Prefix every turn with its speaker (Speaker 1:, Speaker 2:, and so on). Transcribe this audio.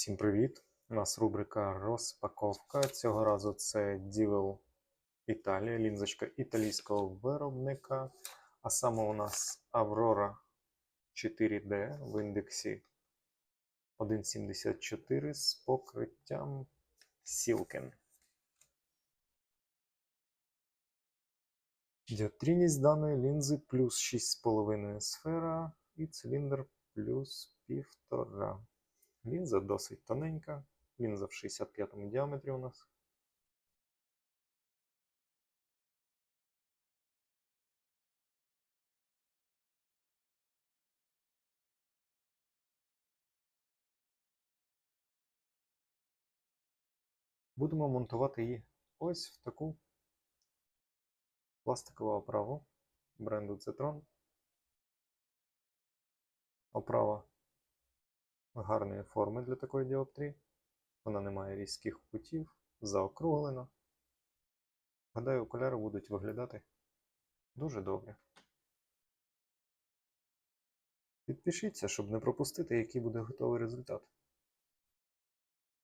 Speaker 1: Всім привіт! У нас рубрика розпаковка. Цього разу це Дівел Італія, лінзочка італійського виробника. А саме у нас Aurora 4D в індексі 1.74 з покриттям Silken. Діоптрійність даної лінзи плюс 6,5 сфера і циліндр плюс 1,5. Лінза досить тоненька. Лінза в 65 му діаметрі у нас. Будемо монтувати її ось в таку пластикову оправу бренду Zetron. Оправа гарної форми для такої діоптрії. Вона не має різких кутів, заокруглена. Гадаю, окуляри будуть виглядати дуже добре. Підпишіться, щоб не пропустити, який буде готовий результат.